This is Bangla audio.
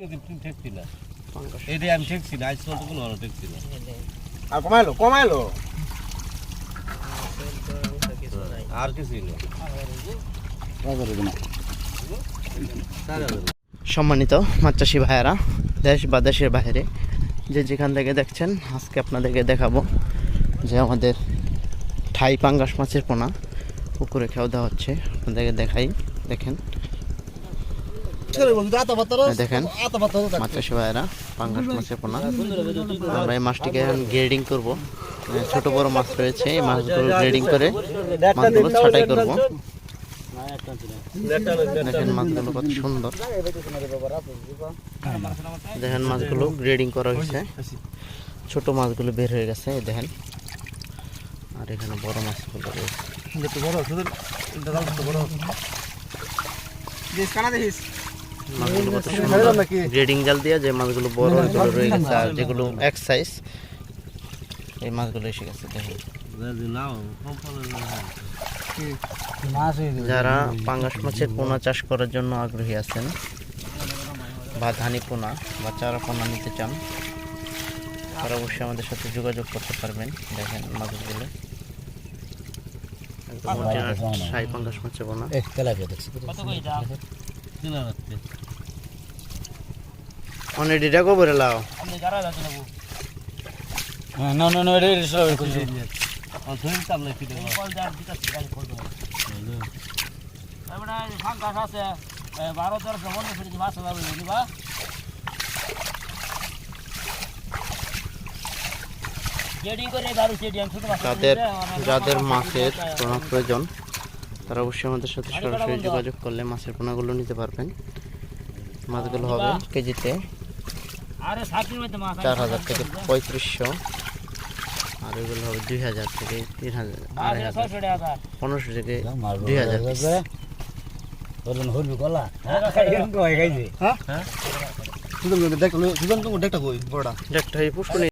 তুমি ঠেকছি না পাঙ্গাস আমি ঠেকছি না আজ পর্যন্ত কোনো ঠেকছি না। আর কমাইলো কমাইলো? আর কিছুই না সম্মানিত মাছ চাষি ভাইয়েরা দেশ বা দেশের বাইরে যে যেখান থেকে দেখছেন আজকে আপনাদেরকে দেখাবো যে আমাদের ঠাই পাঙ্গাস মাছের পোনা পুকুরে খেয়াও দেওয়া হচ্ছে। আপনাদেরকে দেখাই দেখেন। দেখেন মাছ চাষি ভাইয়েরা পাঙ্গাস মাছের পোনা। আমরা এই মাছটিকে এখন গ্রেডিং করব। ছোট বড় মাছ রয়েছে এই মাছগুলো গ্রেডিং করে মাছগুলো ছাটাই করব। দেখেন মাছগুলো কত সুন্দর। দেখেন মাছগুলো গ্রেডিং করা হয়েছে। ছোট মাছগুলো বের হয়ে গেছে দেখেন। আর এখানে বড় মাছগুলো রয়েছে। মাছগুলো কত সুন্দর। গ্রেডিং জাল দিয়ে যে মাছগুলো বড় ওইগুলো রয়ে গেছে আর যেগুলো এক সাইজ এই মাছগুলো এসে গেছে দেখেন। নাও যারা পাঙ্গাস মাছের পোনা চাষ করার জন্য আগ্রহী আছেন বা ধানি পোনা বা চারা পোনা নিতে চান তারা অবশ্যই আমাদের সাথে যোগাযোগ করতে পারবেন দেখেন মাছগুলো। একদম সাই পাঙ্গাস মাছের পোনা। অনেক ডিটা কবরে লাও? না না না এটা আর ধরে চাপলাই ফিটে বারো তেরোশো মনে ফিরেছি মাছ যাবে নিবা জেডিং করে দারু জেডিং ছোট মাছ যাদের যাদের মাছের পোনা প্রয়োজন। তারা অবশ্যই আমাদের সাথে সরাসরি যোগাযোগ করলে মাছের পোনাগুলো নিতে পারবেন। মাছগুলো হবে কেজিতে চার হাজার থেকে পঁয়ত্রিশশো। আর এগুলো হবে দুই হাজার থেকে তিন হাজার আড়াই হাজার। পনেরোশো থেকে দুই হাজার হলবি কলা খাইছে হ্যাঁ সুজন তো দেখটা কই বড়টা। একটা এই পুষ্করণী